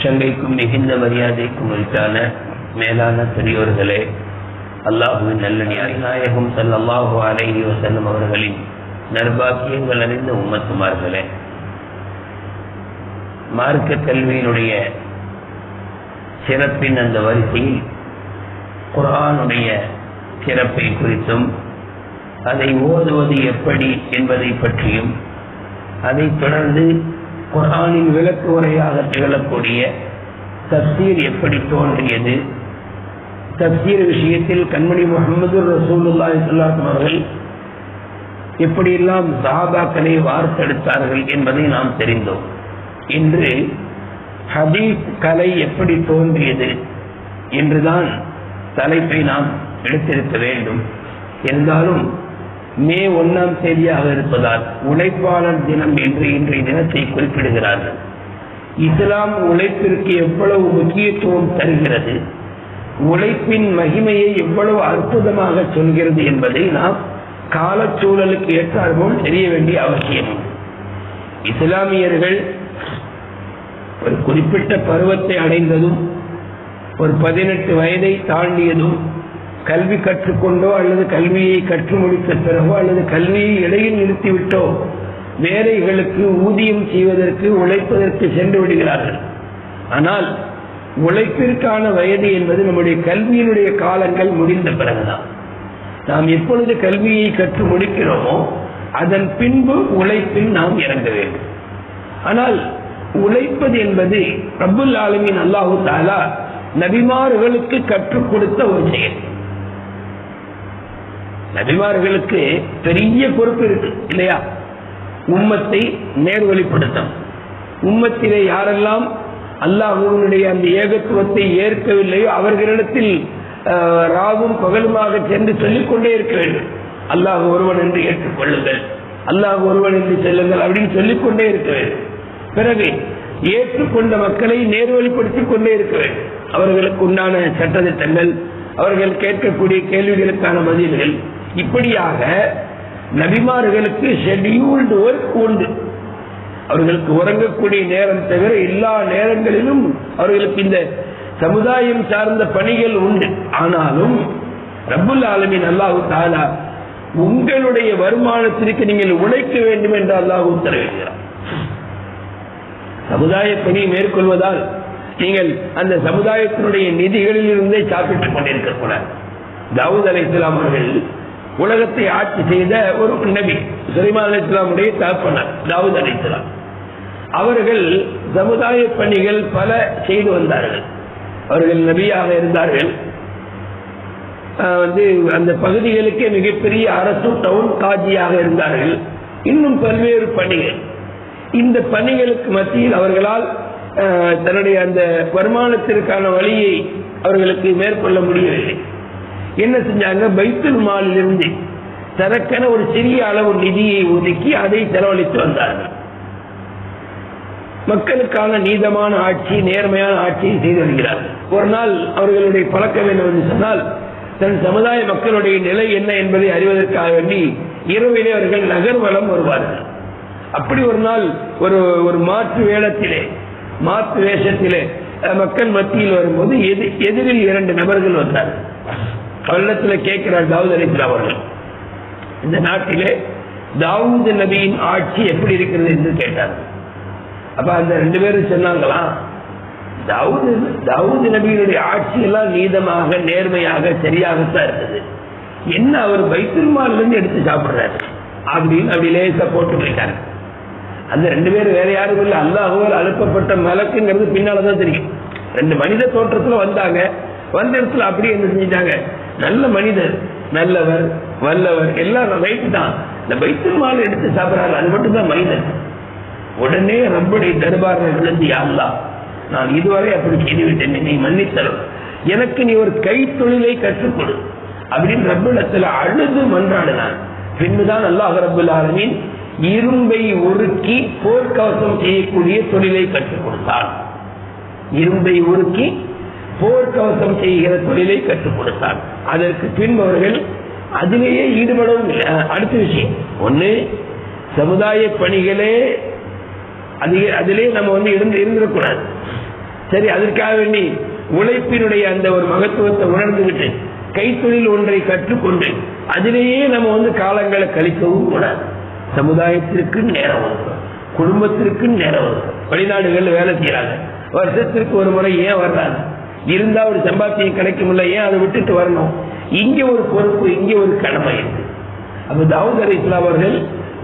சங்கைக்கும் மிகுந்த மரியாதைக்கும் உரித்தான மேலான பெரியோர்களே அல்லாஹுவின் நல்லடியார் நாயகம் ஸல்லல்லாஹு அலைஹி வசல்லம் அவர்களின் நர்பாக்கியங்கள் அறிந்த உம்மத்துமார்களே மார்க்க கல்வியினுடைய சிறப்பின் அந்த வரிசையில் குரானுடைய சிறப்பை குறித்தும் அதை ஓதுவது எப்படி என்பதை பற்றியும் அதைத் தொடர்ந்து குரானின் விளக்கு உரையாக திகழக்கூடிய தப்சீர் எப்படி தோன்றியது? தப்சீர் விஷயத்தில் கண்மணி முகமது ரசூலுல்லாஹி ஸல்லல்லாஹு அவர்கள் எப்படியெல்லாம் சஹாபாக்களை வார்த்தெடுத்தார்கள் என்பதை நாம் தெரிந்தோம். இன்று ஹதீஸ் கலை எப்படி தோன்றியது என்றுதான் தலைப்பை நாம் எடுத்திருக்க வேண்டும். இருந்தாலும் மே ஒன்னாம் தேதியாக இருப்பதால் உழைப்பாளர் தினம் என்று இன்றைய தினத்தை குறிப்பிடுகிறார்கள். இஸ்லாம் உழைப்பிற்கு எவ்வளவு முக்கியத்துவம் தருகிறது? உழைப்பின் மகிமையை எவ்வளவு அற்புதமாக சொல்கிறது என்பதை நாம் காலச்சூழலுக்கு ஏற்றாற்போல் தெரிய வேண்டிய அவசியம். இஸ்லாமியர்கள் ஒரு குறிப்பிட்ட பருவத்தை அடைந்ததும் ஒரு பதினெட்டு வயதை தாண்டியதும் கல்வி கற்றுக்கொண்டோ அல்லது கல்வியை கற்று முடித்த பிறகோ அல்லது கல்வியை இடையில் நிறுத்திவிட்டோ வேலைகளுக்கு ஊதியம் செய்வதற்கு உழைப்பதற்கு சென்று விடுகிறார்கள். ஆனால் உழைப்பிற்கான வயது என்பது நம்முடைய கல்வியினுடைய காலங்கள் முடிந்த பிறகுதான். நாம் எப்பொழுது கல்வியை கற்று முடிக்கிறோமோ அதன் பின்பு உழைப்பில் நாம் இறங்க வேண்டும். ஆனால் உழைப்பது என்பது பிரபுல் ஆலமின் அல்லாஹு தாலா நபிமார்களுக்கு கற்றுக் கொடுத்த ஒரு செயல். நபிமார்களுக்கு பெரிய பொறுப்பு இருக்கு இல்லையா? உம்மத்தை நேர்வழிப்படுத்தும் உம்மத்திலே யாரெல்லாம் அல்லாஹூனுடைய அந்த ஏகத்துவத்தை ஏற்கவில்லையோ அவர்களிடத்தில் ராவும் பகலுமாக சென்று சொல்லிக்கொண்டே இருக்க வேண்டும். அல்லாஹ் ஒருவன் என்று ஏற்றுக்கொள்ளுங்கள். அல்லாஹ் ஒருவன் என்று செல்லுங்கள் அப்படின்னு சொல்லிக்கொண்டே இருக்க வேண்டும். பிறகு ஏற்றுக்கொண்ட மக்களை நேர்வழிப்படுத்திக் கொண்டே இருக்க வேண்டும். அவர்களுக்கு உண்டான சட்டத்திட்டங்கள் அவர்கள் கேட்கக்கூடிய கேள்விகளுக்கான பதில்கள் இப்படியாக நபிமார்களுக்கு ஷெட்யூல்டு ஒர்க் உண்டு. அவர்களுக்கு உறங்கக்கூடிய நேரம் தவிர எல்லா நேரங்களிலும் அவர்களுக்கு இந்த சமுதாயம் சார்ந்த பணிகள் உண்டு. ஆனாலும் ரபுல் ஆலமின் அல்லாஹு தாலா உங்களுடைய வருமானத்திற்கு நீங்கள் உழைக்க வேண்டும் என்று அல்லாஹ் உத்தரவிடுகிறார். சமுதாய பணியை மேற்கொள்வதால் நீங்கள் அந்த சமுதாயத்தினுடைய நிதிகளில் இருந்தே சாப்பிட்டுக் கொண்டிருக்க கூடாது தாவூத் அலை இஸ்லாம் அவர்கள் உலகத்தை ஆட்சி செய்த ஒரு நபி. சுலைமா அலி இஸ்லாமுடைய தகப்பனர் தாவூத் அலி இஸ்லாம் அவர்கள் சமுதாய பணிகள் பல செய்து வந்தார்கள். அவர்கள் நபியாக இருந்தார்கள். வந்து அந்த பகுதிகளுக்கே மிகப்பெரிய அரசு டவுன் காஜியாக இருந்தார்கள். இன்னும் பல்வேறு பணிகள். இந்த பணிகளுக்கு மத்தியில் அவர்களால் தன்னுடைய அந்த வருமானத்திற்கான வழியை அவர்களுக்கு மேற்கொள்ள முடியவில்லை. என்ன செஞ்சாங்க? பைத்துல் மாலிலிருந்து தனக்கென ஒரு சிறிய அளவு நிதியை ஒதுக்கி அதை செலவழித்து வந்தார்கள். மக்களுக்கான நீதமான ஆட்சி நேர்மையான ஆட்சியை செய்து வருகிறார்கள். ஒரு நாள் அவர்களுடைய பழக்கம் என்னவென்று சொன்னால் தன் சமுதாய மக்களுடைய நிலை என்ன என்பதை அறிவதற்காக வேண்டி இரவிலே அவர்கள் நகர்வலம் வருவார்கள். அப்படி ஒரு நாள் ஒரு ஒரு மாற்று வேடத்திலே மாற்று வேஷத்திலே மக்கள் மத்தியில் வரும்போது எதிரில் இரண்டு நபர்கள் வந்தார்கள். பள்ளத்துல கேட்கிறார் தாவூத் அலிஸ்லாம் அவர்கள். இந்த நாட்டிலே தாவூத் நபியின் ஆட்சி எப்படி இருக்கிறது என்று கேட்டார் அப்ப அந்த ரெண்டு பேரும் சொன்னாங்களா தாவூது தாவூது நபியினுடைய ஆட்சி எல்லாம் நீதமாக நேர்மையாக சரியாகத்தான் இருந்தது. என்ன அவர் பைத்துல்மால இருந்து எடுத்து சாப்பிடுறாரு? அப்படின்னு அப்படி லேசா போட்டு போயிட்டாரு. அந்த ரெண்டு பேரும் வேற யாரும் இல்லை. அல்லாஹுவால் அனுப்பப்பட்ட மலக்குங்கிறது பின்னாலதான் தெரியும். ரெண்டு மனித தோற்றத்துல வந்தாங்க. வந்த இடத்துல அப்படியே என்ன செஞ்சிட்டாங்க? நல்ல மனிதர் நல்லவர் வல்லவர் எல்லாம் ரைட் தான். இந்த பைத்துல்மால் எடுத்து சாப்பிடறாரு அது மட்டும்தான் மனிதன். உடனே ரப்படி தர்பாரில் விழுந்து யாழ்லா நான் இதுவரை அப்படி செய்துவிட்டேன் நீ மன்னித்தரும் எனக்கு நீ ஒரு கைத்தொழிலை கற்றுக்கொடு. கற்றுக் கொடு அப்படின்னு ரப்பிடத்துல அழுது மன்றாடினான் பின்புதான் அல்லாஹ் ரபுல் ஆலமின் இரும்பை உருக்கி போர்க்கவசம் செய்யக்கூடிய தொழிலை கற்றுக் கொடுத்தான் இரும்பை உருக்கி போர்க்கவசம் செய்கிற தொழிலை கற்றுக் கொடுத்தான் அதற்கு பின்பவர்கள் அதிலேயே ஈடுபடவும் அடுத்த விஷயம். ஒண்ணு சமுதாய பணிகளே அதிக அதிலே நம்ம வந்து இருந்து இருந்துடக்கூடாது. சரி அதற்காக வேண்டி உழைப்பினுடைய அந்த ஒரு மகத்துவத்தை உணர்ந்துவிட்டு கைத்தொழில் ஒன்றை கற்றுக்கொண்டு அதிலேயே நம்ம வந்து காலங்களை கழிக்கவும் கூடாது. சமுதாயத்திற்கு நேரம் குடும்பத்திற்கு நேரம் ஒதுக்கணும். வெளிநாடுகள் வேலை செய்யறாங்க. வருஷத்திற்கு ஒரு முறை ஏன் வர்றாங்க? இருந்தா ஒரு சம்பாத்தியம் கிடைக்கும்ல ஏன் அதை விட்டுட்டு வரணும்? இங்க ஒரு பொறுப்பு இங்க ஒரு கடமை இருக்கு. அப்ப தாவூத் அலி இஸ்லாம் அவர்கள்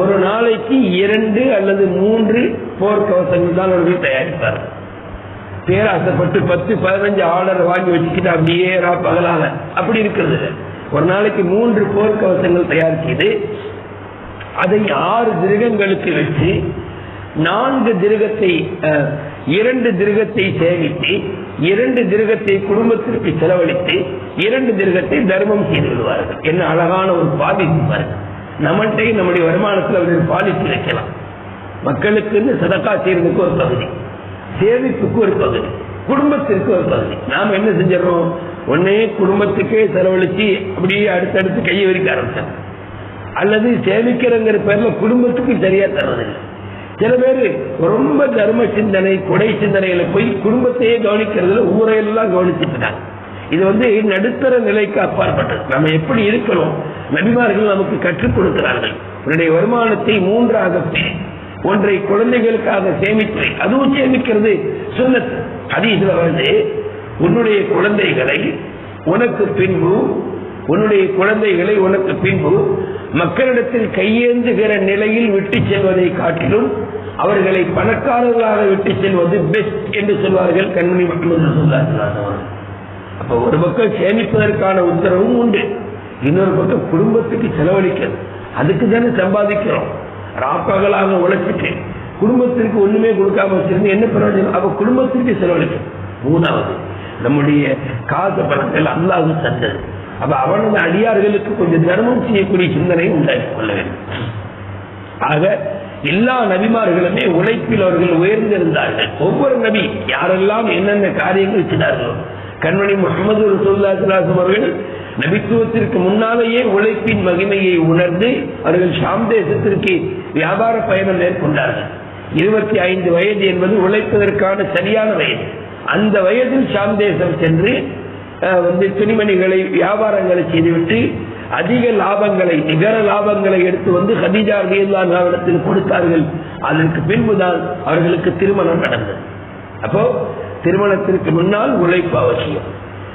ஒரு நாளைக்கு இரண்டு அல்லது மூன்று போர்க்கவசங்கள் தான் அவர்கள் தயாரிப்பார். பேராசைப்பட்டு பத்து பதினஞ்சு ஆர்டர் வாங்கி வச்சுக்கிட்டு அப்படியே ரா பகலாக அப்படி இருக்கிறது. ஒரு நாளைக்கு மூன்று போர்க்கவசங்கள் தயார் அதை ஆறு திருகங்களுக்கு வச்சு நான்கு திருகத்தை இரண்டு திருகத்தை சேமித்து இரண்டு திருகத்தை குடும்பத்திற்கு செலவழித்து இரண்டு திருகத்தை தர்மம் செய்து விடுவார்கள். என்ன அழகான ஒரு பாதிப்பு பாருங்க. நம்மகிட்ட நம்முடைய வருமானத்தில் அவர்கள் பாதிப்பு வைக்கலாம் மக்களுக்குன்னு சதக்கா செய்யறதுக்கு ஒரு பகுதி. சேமிப்புக்கு ஒரு பகுதி. குடும்பத்திற்கு ஒரு பகுதி. நாம் என்ன செஞ்சிடறோம்? ஒன்னே குடும்பத்துக்கே செலவழிச்சு அப்படியே அடுத்தடுத்து கையை விரிக்க ஆரம்பிச்சாங்க அல்லது சேமிக்கிறங்கிற பேர்ல குடும்பத்துக்கு சரியா தர்றதில்லை. சில பேர் ரொம்ப தர்ம சிந்தனை கொடை சிந்தனையில போய் குடும்பத்தையே கவனிக்கிறதுல ஊரையெல்லாம் கவனிச்சுட்டு இருக்காங்க இது வந்து நடுத்தர நிலைக்கு அப்பாற்பட்டது. நம்ம எப்படி இருக்கிறோம்? நபிமார்கள் நமக்கு கற்றுக் கொடுக்கிறார்கள். உன்னுடைய வருமானத்தை மூன்றாக ஒன்றை குழந்தைகளுக்காக சேமித்து அதுவும் சேமிக்கிறது சொல்லி இதுல வந்து உன்னுடைய குழந்தைகளை உனக்கு பின்பு உன்னுடைய குழந்தைகளை உனக்கு பின்பு மக்களிடத்தில் கையேந்துகிற நிலையில் விட்டு செல்வதை காட்டிலும் அவர்களை பணக்காரர்களாக விட்டு செல்வது பெஸ்ட் என்று சொல்வார்கள் கண்மணி மக்கள் அப்ப ஒரு பக்கம் சேமிப்பதற்கான உத்தரவும் உண்டு. இன்னொரு பக்கம் குடும்பத்துக்கு செலவழிக்கிறது. அதுக்கு தானே சம்பாதிக்கிறோம். ராப்பகலாக உழைச்சிட்டு குடும்பத்திற்கு ஒண்ணுமே கொடுக்காம வச்சிருந்து என்ன பிரயோஜனம்? அப்ப குடும்பத்திற்கு செலவழிக்கும். மூணாவது நம்முடைய காசு பணங்கள் அல்லாஹ் தந்தது. அப்ப அவனது அடியார்களுக்கு கொஞ்சம் தர்மம் செய்யக்கூடிய சிந்தனை உண்டாக்கி கொள்ள வேண்டும். ஆக எல்லா நபிமார்களுமே உழைப்பில் அவர்கள் உயர்ந்திருந்தார்கள். ஒவ்வொரு நபி யாரெல்லாம் என்னென்ன காரியங்கள் செய்தார்களோ கண்மணி முகமது ரசூல்லாசலாசம் அவர்கள் நபித்துவத்திற்கு முன்னாலேயே உழைப்பின் மகிமையை உணர்ந்து அவர்கள் ஷாம் தேசத்திற்கு வியாபார பயணம் மேற்கொண்டார்கள். இருபத்தி ஐந்து வயது என்பது உழைப்பதற்கான சரியான வயது. அந்த வயதில் ஷாம் தேசம் சென்று வந்து துணிமணிகளை வியாபாரங்களை செய்துவிட்டு அதிக லாபங்களை நிகர லாபங்களை எடுத்து வந்து ஹதீஜா ரலியல்லாஹு கொடுத்தார்கள். அதற்கு பின்புதான் அவர்களுக்கு திருமணம் நடந்தது. அப்போ திருமணத்திற்கு முன்னால் உழைப்பு அவசியம்.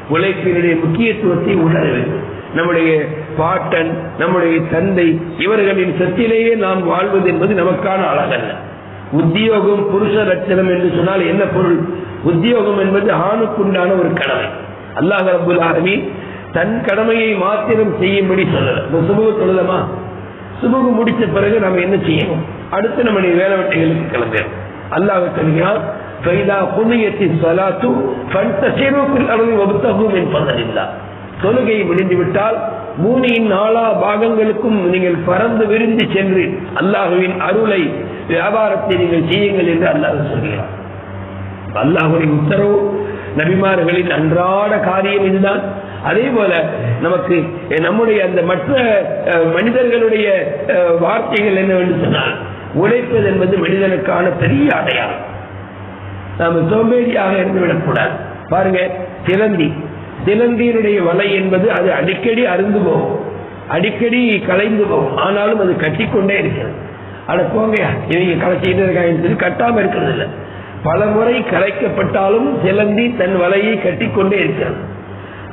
உழைப்பினுடைய முக்கியத்துவத்தை உணர வேண்டும். நம்முடைய பாட்டன் நம்முடைய தந்தை இவர்களின் சத்திலேயே நாம் வாழ்வது என்பது நமக்கான அழகல்ல. உத்தியோகம் புருஷ லட்சணம் என்று சொன்னால் என்ன பொருள்? உத்தியோகம் என்பது ஆணுக்குண்டான ஒரு கடமை. அல்லாஹ் ரபுல் ஆலமீன் தன் கடமையை மாத்திரம் செய்யும்படி சொல்லல இந்த சுபகு சொல்லலாமா சுபகு முடிச்ச பிறகு நம்ம என்ன செய்யணும் அடுத்து நம்முடைய வேலை வெட்டைகளுக்கு கிளம்புறோம் அல்லாஹ் சொல்கிறான் فإذا قضيت الصلاة فانتشروا في الأرض وابتغوا من فضل الله தொழுகை முடிந்துவிட்டால் பூமியின் நாலா பாகங்களுக்கும் நீங்கள் பறந்து விரிந்து சென்று அல்லாஹுவின் அருளை வியாபாரத்தை நீங்கள் செய்யுங்கள் என்று அல்லாஹ் சொல்கிறார் அல்லாஹுடைய உத்தரவு நபிமார்களின் அன்றாட காரியம் இதுதான். அதே போல நமக்கு நம்முடைய அந்த மற்ற மனிதர்களுடைய வார்த்தைகள் என்னவென்று சொன்னால் உழைப்பது என்பது மனிதனுக்கான பெரிய அடையாளம். நாம சோம்பேறியாக இருந்து விடக்கூடாது. பாருங்க சிலந்தி. சிலந்தியினுடைய வலை என்பது அது அடிக்கடி அருந்து போகும். அடிக்கடி கலைந்து போகும். ஆனாலும் அது கட்டிக்கொண்டே இருக்கிறது. அட போங்க இவங்க கலைச்சிக்கிட்டே இருக்காங்க சொல்லி கட்டாம இருக்கிறது இல்லை பல முறை கலைக்கப்பட்டாலும் சிலந்தி தன் வலையை கட்டிக்கொண்டே இருக்கிறது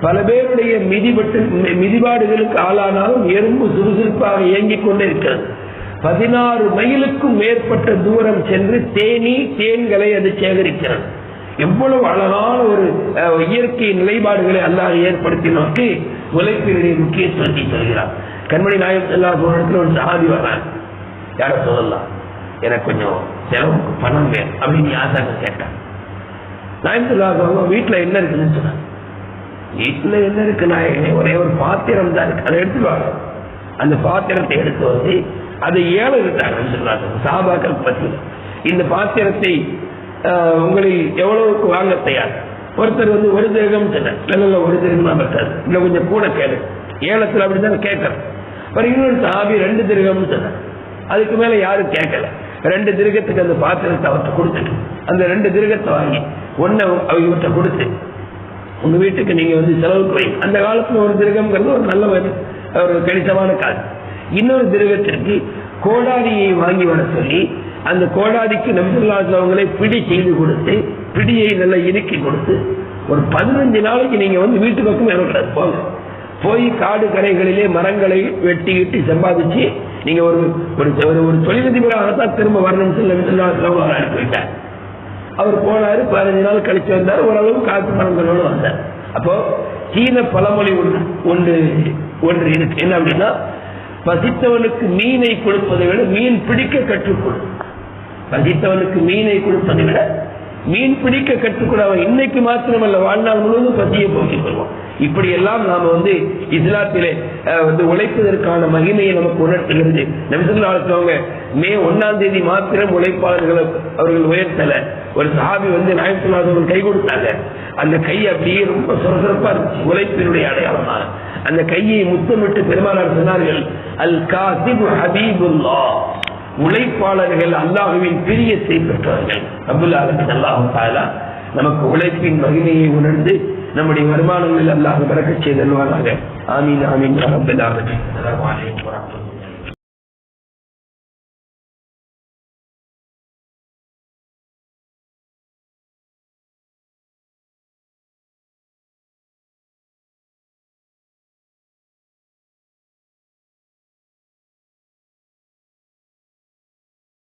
பல பேருடைய மிதிபட்டு மிதிபாடுகளுக்கு ஆளானாலும் எறும்பு சுறுசுறுப்பாக இயங்கிக் கொண்டே இருக்கிறது பதினாறு மைலுக்கும் மேற்பட்ட தூரம் சென்று தேனி தேன்களை அது சேகரிக்கிறது எவ்வளவு அழகான ஒரு இயற்கை நிலைப்பாடுகளை அல்லாஹ் ஏற்படுத்தினோக்கு உழைப்பினுடைய முக்கியத்துவத்தை சொல்கிறார் கண்மணி நாயகத்தில் ஒரு சகாதி வர்றாங்க யார சொல்லலாம். எனக்கு கொஞ்சம் செலவுக்கு பணம் வேணும் அப்படின்னு யாசாங்க கேட்டான் நான் சொல்லுவாங்க வீட்டுல என்ன இருக்குதுன்னு சொன்னாங்க வீட்டில் என்ன இருக்கு நாயகனே ஒரே ஒரு பாத்திரம் தான் இருக்கு. அதை எடுத்துருவாங்க அந்த பாத்திரத்தை எடுத்து வந்து அதை ஏழை விட்டாங்க சொல்லுவாங்க சாபாக்கள் பற்றி இந்த பாத்திரத்தை ஆஹ், உங்களில் எவ்வளவுக்கு வாங்க தயார்? ஒருத்தர் வந்து ஒரு திருகம் சொன்னார். இல்ல இல்ல, ஒரு திருகமா பத்தாது இல்ல கொஞ்சம் கூட கேளு. ஏலத்தில் அப்படிதான் கேட்கறேன். அப்புறம் இன்னொரு சாபி ரெண்டு திருகம்னு சொன்னார். அதுக்கு மேல யாரும் கேட்கல. ரெண்டு திருகத்துக்கு அந்த பாத்திரத்தை அவர்கிட்ட கொடுத்துட்டு அந்த ரெண்டு திருகத்தை வாங்கி ஒன்ன இவர்கிட்ட கொடுத்து உங்க வீட்டுக்கு நீங்க வந்து செலவுக்கு வை. அந்த காலத்துல ஒரு திருகம்ங்கிறது ஒரு நல்ல ஒரு கணிசமான காசு இன்னொரு திருகத்திற்கு கோடாரியை வாங்கி வர சொல்லி அந்த கோடாரிக்கு நம்பில்லாத அவங்களை பிடி செய்து கொடுத்து பிடியை நல்லா இறுக்கி கொடுத்து ஒரு பதினஞ்சு நாளைக்கு நீங்க வந்து வீட்டு பக்கம் இறக்கூடாது போங்க. போய் காடு கரைகளிலே மரங்களை வெட்டி சம்பாதிச்சு நீங்க ஒரு ஒரு ஒரு- தொழிலதிபராகத்தான் திரும்ப வரணும்னு சொல்லி நபிசுல்லாஹு அவர் போனாரு பதினஞ்சு நாள் கழிச்சு வந்தார் ஓரளவு காசு பணங்களோடு வந்தார். அப்போ சீன பழமொழி ஒன்று ஒன்று ஒன்று இருக்கு. என்ன அப்படின்னா பசித்தவனுக்கு மீனை கொடுப்பதை விட மீன் பிடிக்க கற்றுக்கொடு பசித்தவனுக்கு மீனை கொடுப்பதை விட மீன் பிடிக்க கற்றுக்கொடு அவன் இன்னைக்கு மாத்திரமல்ல வாழ்நாள் முழுவதும் பசியை போக்கிக் கொள்வான். இப்படி எல்லாம் நாம வந்து இஸ்லாத்திலே வந்து உழைப்பதற்கான மகிமையை நமக்கு உணர்த்துகிறது. நபிசுல்லாங்க மே ஒன்னாம் தேதி மாத்திரம் உழைப்பாளர்களை அவர்கள் உயர்த்தல. ஒரு சாபி வந்து நாயத்துல்லாதவர்கள் கை கொடுத்தாங்க. அந்த கை அப்படியே ரொம்ப சுரசுரப்பா இருந்துச்சு. உழைப்பினுடைய அடையாளமா அந்த கையை முத்தமிட்டு பெருமானார் சொன்னார்கள் அல் காசிபு ஹபீபுல்லா உழைப்பாளர்கள் அல்லாஹுவின் பிரியத்தை பெற்றவர்கள். அப்துல்லா அல்லாஹு நமக்கு உழைப்பின் மகிமையை உணர்ந்து நம்முடைய வருமானங்கள் அல்லாஹ் பறக்கச் செய்தல்வாராக ஆமீன் ஆமீன் ரப்பல்